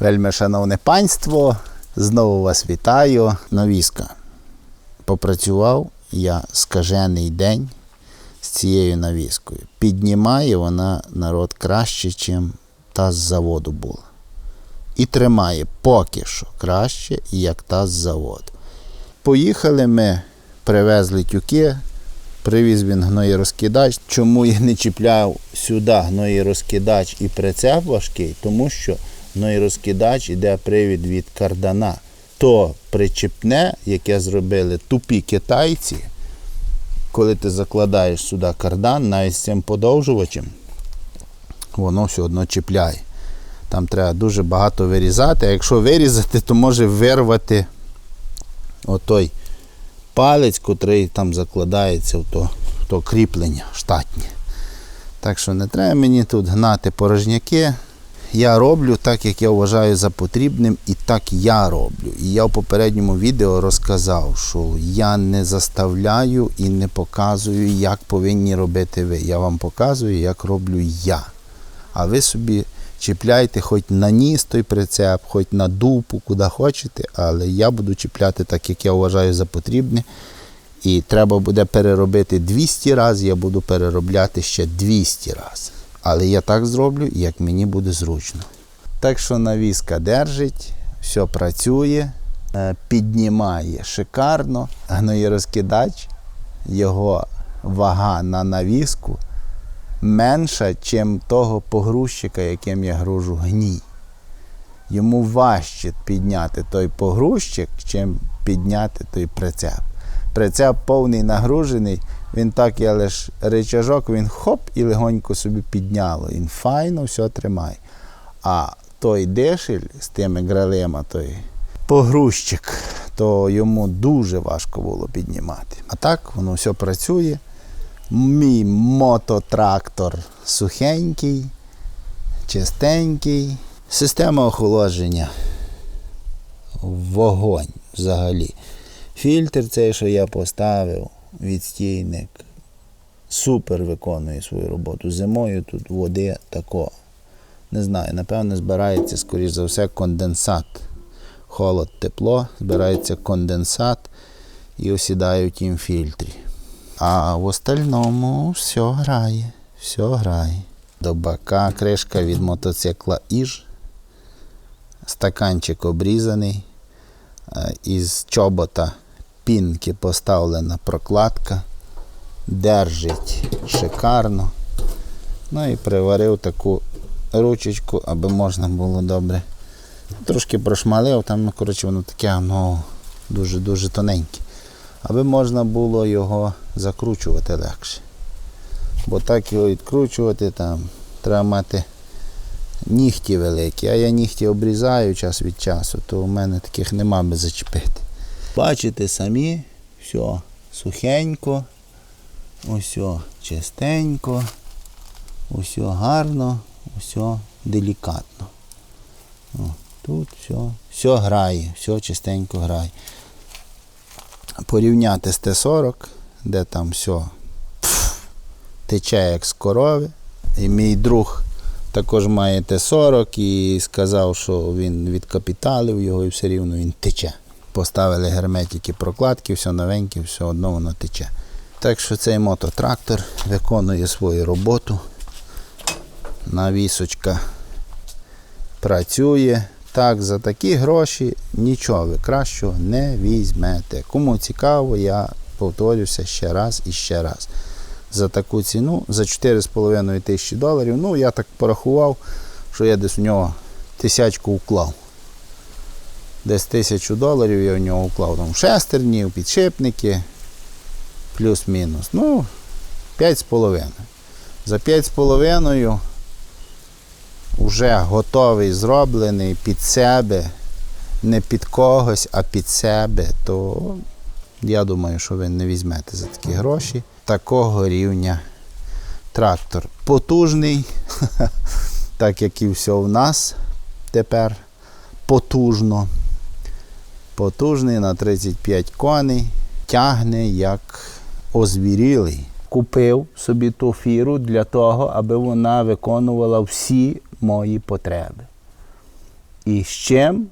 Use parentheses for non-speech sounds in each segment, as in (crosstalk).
Вельми шановне панство, знову вас вітаю. Навіска. Попрацював я скажений день з цією навіскою. Піднімає вона народ краще, ніж та з заводу була. І тримає поки що краще, як та з заводу. Поїхали ми, привезли тюки, привіз він гноєрозкидач. Чому я не чіпляв сюди гноєрозкидач і прицеп важкий? Тому що гноєрозкидач іде привід від кардана. То причіпне, яке зробили тупі китайці, коли ти закладаєш сюди кардан, навіть з цим подовжувачем, воно все одно чіпляє. Там треба дуже багато вирізати, а якщо вирізати, то може вирвати отой палець, котрий там закладається в то, в то кріплення штатнє. Так що не треба мені тут гнати порожняки. Я роблю так, як я вважаю за потрібним, і так я роблю. І я в попередньому відео розказав, що я не заставляю і не показую, як повинні робити ви. Я вам показую, як роблю я. А ви собі чіпляйте хоч на ніс той прицеп, хоч на дупу, куди хочете, але я буду чіпляти так, як я вважаю за потрібне. І треба буде переробити 200 разів, я буду переробляти ще 200 разів. Але я так зроблю, як мені буде зручно. Так що навіска держить, все працює, е, піднімає шикарно, гноєрозкидач, його вага на навіску менша, ніж того погрузчика, яким я гружу гній. Йому важче підняти той погрузчик, чим підняти той прицеп. Прицеп повний нагружений, він так є лише речажок, він хоп і легонько собі підняло. Він файно все тримає. А той дешель з тими гралима, той погрузчик, то йому дуже важко було піднімати. А так воно все працює. Мій мототрактор сухенький, чистенький. Система охолодження. Вогонь взагалі. Фільтр цей, що я поставив, відстійник, супер виконує свою роботу. Зимою тут води тако. Не знаю, напевно, збирається, скоріш за все, конденсат. Холод, тепло, збирається конденсат і осідає в тім фільтрі. А в остальному все грає, все грає. До бака кришка від мотоцикла Іж. Стаканчик обрізаний. Е, Із чобота пінки поставлена прокладка. Держить шикарно. Ну і приварив таку ручечку, аби можна було добре. Трошки прошмалив, там, ну, коротше, воно таке, ну, дуже-дуже тоненьке аби можна було його закручувати легше. Бо так його відкручувати там треба мати нігті великі, а я нігті обрізаю час від часу, то у мене таких нема би зачепити. Бачите самі, все сухенько, усе чистенько, усе гарно, усе делікатно. О, тут все, все грає, все чистенько грає порівняти з Т-40, де там все пф, тече як з корови. І мій друг також має Т-40 і сказав, що він відкапіталив його і все рівно він тече. Поставили герметики прокладки, все новеньке, все одно воно тече. Так що цей мототрактор виконує свою роботу. Навісочка працює. Так, за такі гроші нічого ви кращого не візьмете. Кому цікаво, я повторюся ще раз і ще раз. За таку ціну, за 4,5 тисячі доларів. Ну, я так порахував, що я десь у нього тисячку уклав. Десь тисячу доларів я в нього уклав. Там шестерні, підшипники, плюс-мінус. Ну, 5,5. За 5,5 вже готовий, зроблений під себе, не під когось, а під себе, то я думаю, що ви не візьмете за такі гроші такого рівня трактор. Потужний, (laughs) так як і все в нас тепер потужно. Потужний на 35 коней, тягне як озвірілий. Купив собі ту фіру для того, аби вона виконувала всі мої потреби. І з чим?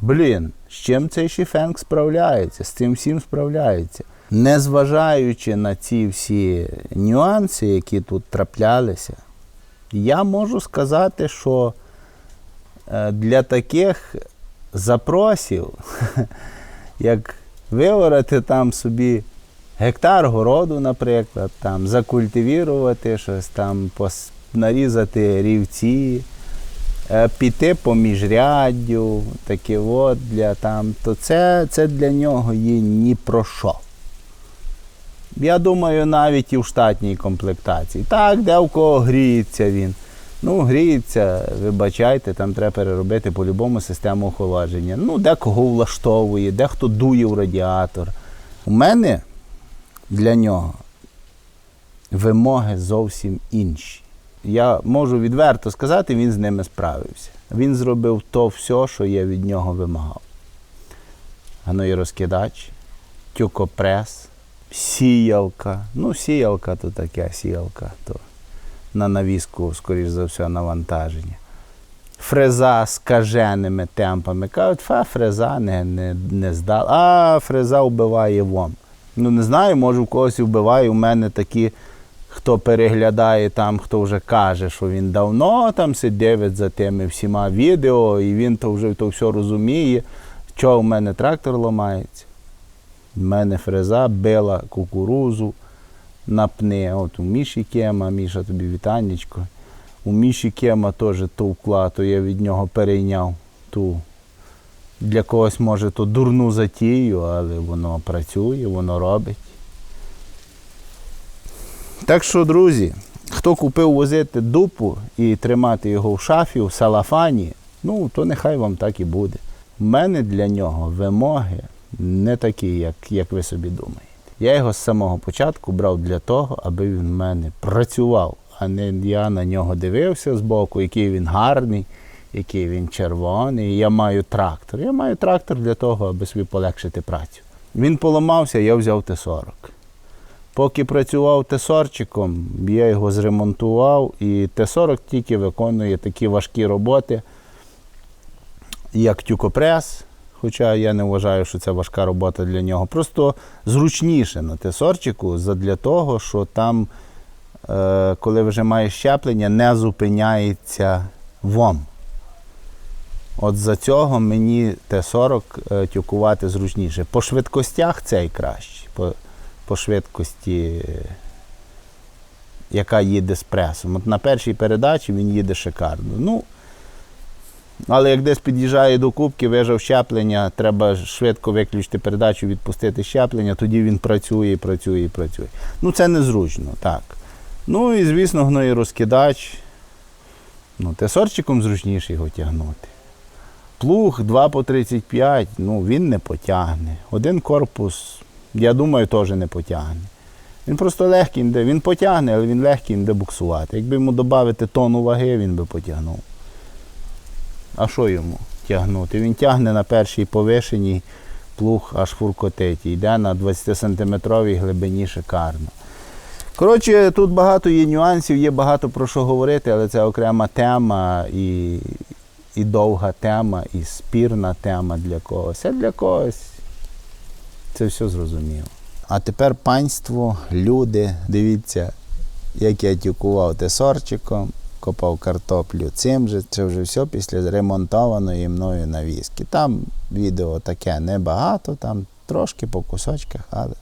Блін, з чим цей шіфенг справляється? З цим всім справляється. Незважаючи на ці всі нюанси, які тут траплялися, я можу сказати, що е, для таких запросів, (laughs) як виорати там собі гектар городу, наприклад, там закультивірувати щось, там нарізати рівці, е, піти по міжряддю, таке от для там, то це, це для нього є ні про що. Я думаю, навіть і в штатній комплектації. Так, де в кого гріється він. Ну, гріється, вибачайте, там треба переробити по-любому систему охолодження. Ну, де кого влаштовує, де хто дує в радіатор. У мене для нього вимоги зовсім інші. Я можу відверто сказати, він з ними справився. Він зробив то все, що я від нього вимагав. Гноєрозкидач, тюкопрес, сіялка. Ну, сіялка то таке, сіялка, то на навіску, скоріш за все, навантаження. Фреза з каженими темпами. Кажуть, фа, фреза не, не, не здала. А, фреза вбиває вом. Ну, не знаю, може в когось вбиває. У мене такі, хто переглядає там, хто вже каже, що він давно там сидить за тими всіма відео, і він то вже то все розуміє. Що в мене трактор ламається? У мене фреза била кукурузу на пни. От у Міші Кема, Міша тобі вітаннячко. У Міші Кема теж товкла, то я від нього перейняв ту. Для когось може то дурну затію, але воно працює, воно робить. Так що, друзі, хто купив возити дупу і тримати його в шафі, в салафані, ну, то нехай вам так і буде. У мене для нього вимоги не такі, як, як ви собі думаєте. Я його з самого початку брав для того, аби він в мене працював, а не я на нього дивився збоку, який він гарний, який він червоний. Я маю трактор. Я маю трактор для того, аби собі полегшити працю. Він поламався, я взяв Т-40. Поки працював Т-40, я його зремонтував, і Т-40 тільки виконує такі важкі роботи, як тюкопрес. Хоча я не вважаю, що це важка робота для нього. Просто зручніше на Т-40 задля того, що там, е, коли вже маєш щеплення, не зупиняється ВОМ. От за цього мені Т-40 е, тюкувати зручніше. По швидкостях цей краще. По, по швидкості, яка їде з пресом. От на першій передачі він їде шикарно. Ну, але як десь під'їжджає до кубки, вижав щеплення, треба швидко виключити передачу, відпустити щеплення, тоді він працює, працює, і працює. Ну, це незручно, так. Ну і, звісно, гноєрозкидач. Ну, тесорчиком зручніше його тягнути. Плуг 2 по 35, ну він не потягне. Один корпус, я думаю, теж не потягне. Він просто легкий, він потягне, але він легкий де буксувати. Якби йому додати тонну ваги, він би потягнув. А що йому тягнути? Він тягне на першій повишеній плуг аж фуркотить. Йде на 20-сантиметровій глибині шикарно. Коротше, тут багато є нюансів, є багато про що говорити, але це окрема тема і, і довга тема, і спірна тема для когось. А для когось це все зрозуміло. А тепер панство, люди, дивіться, як я тюкував тесорчиком, копав картоплю цим же, це вже все після ремонтованої мною навіски. Там відео таке небагато, там трошки по кусочках, але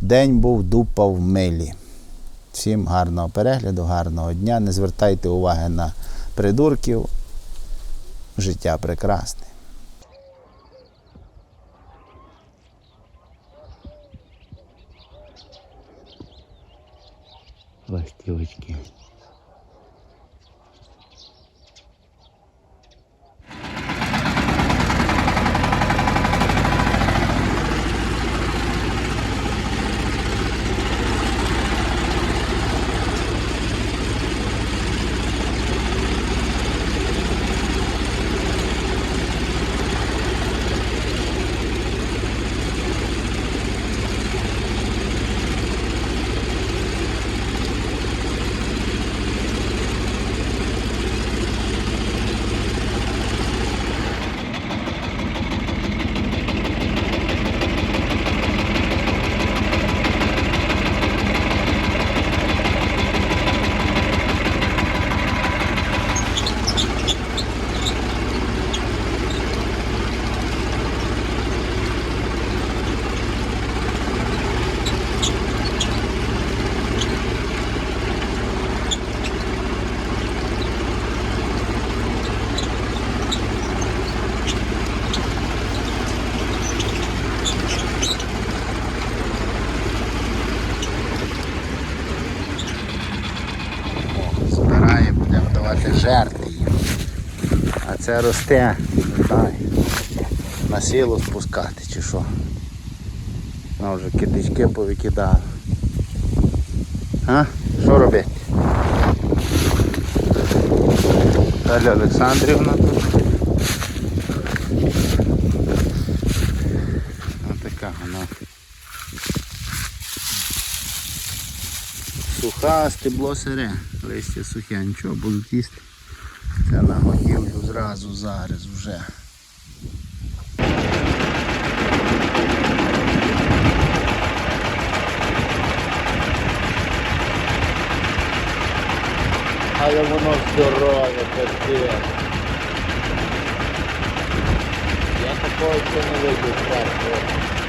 день був дупа в милі. Всім гарного перегляду, гарного дня. Не звертайте уваги на придурків. Життя прекрасне. Ластівочки. Все росте. Дай. На силу спускати чи що. Ну вже кидички повикидали. А? Що робити? Далі Олександрівна тут. Ось вона. Суха, стебло сире, листя сухе, нічого, будуть їсти. Це на годівлю зразу зараз вже. Але воно здорове, капець. Я такого ще не видів першого.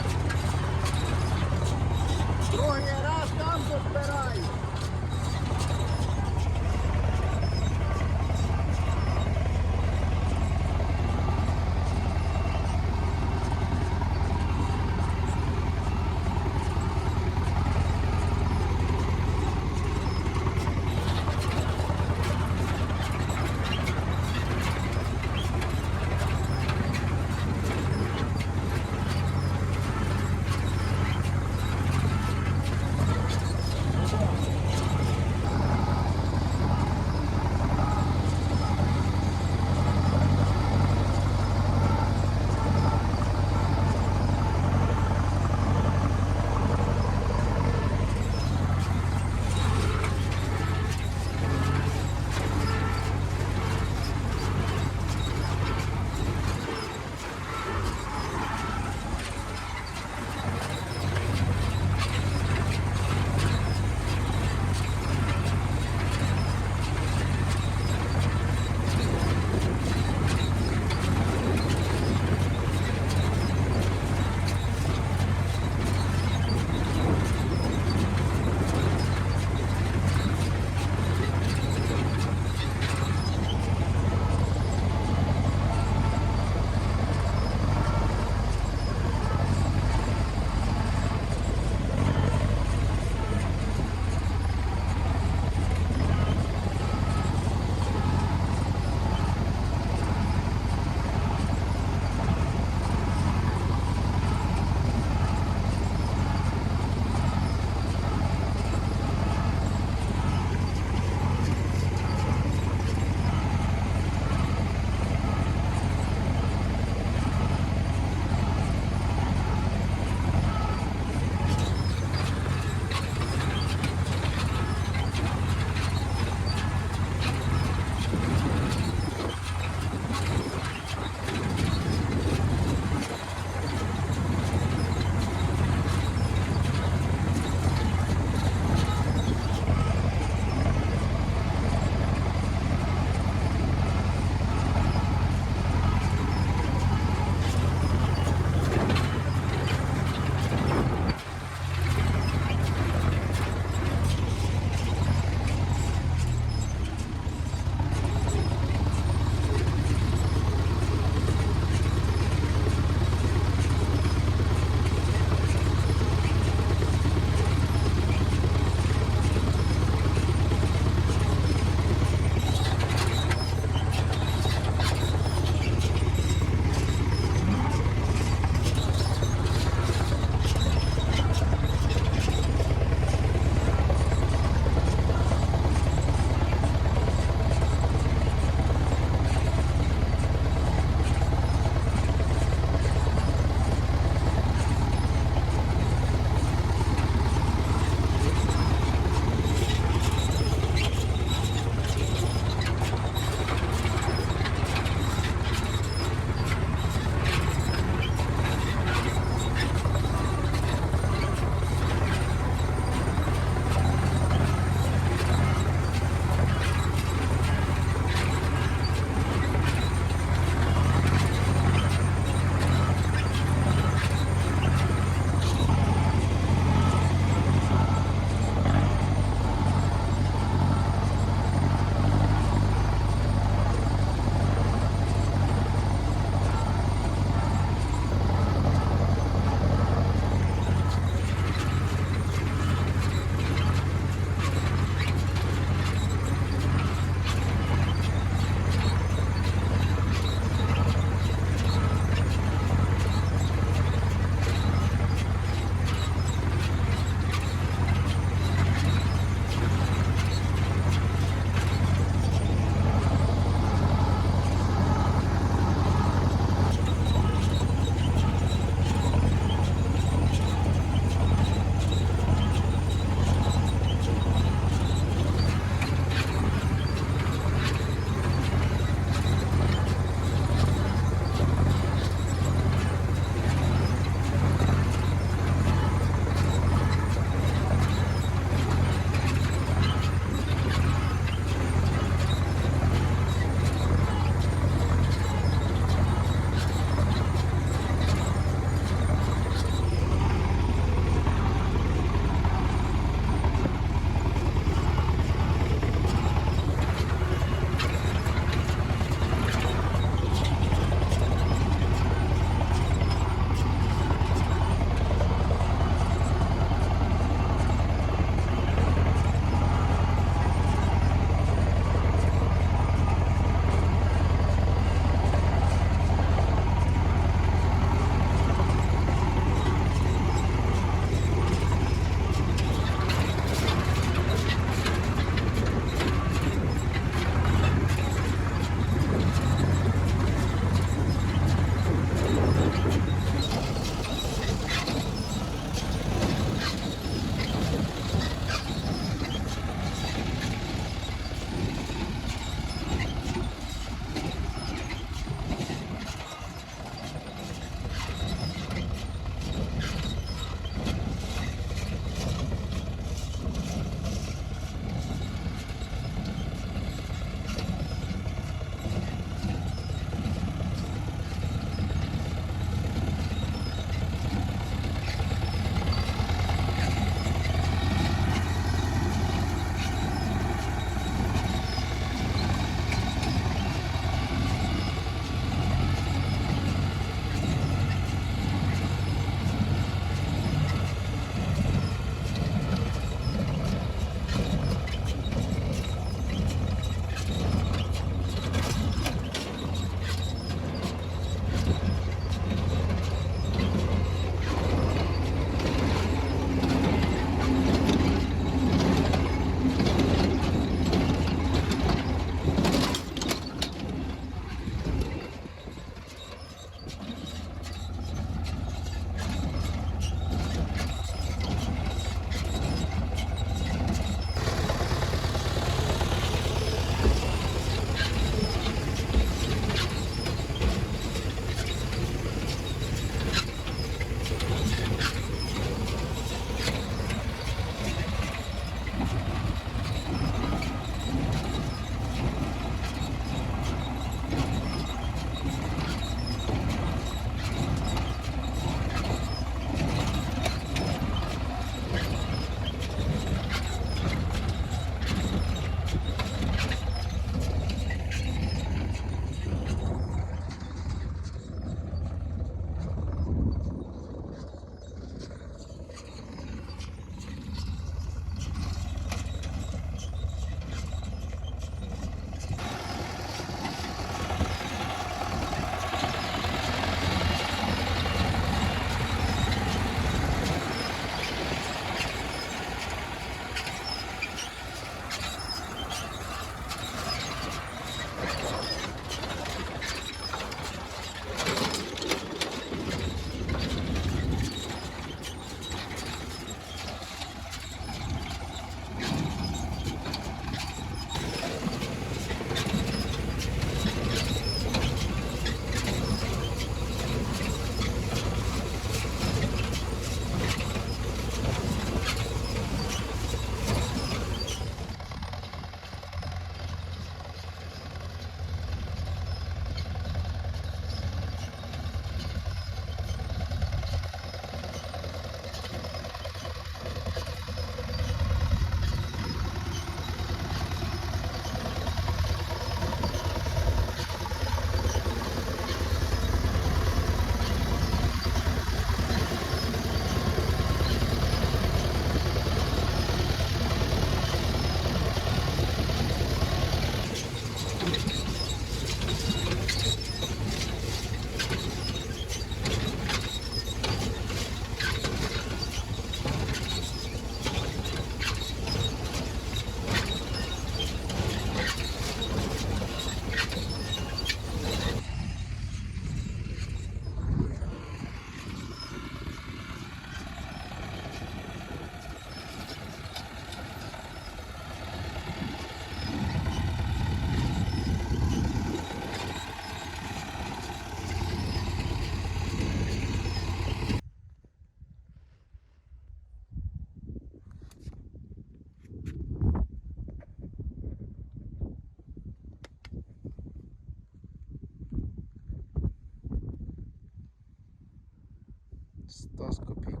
100 з.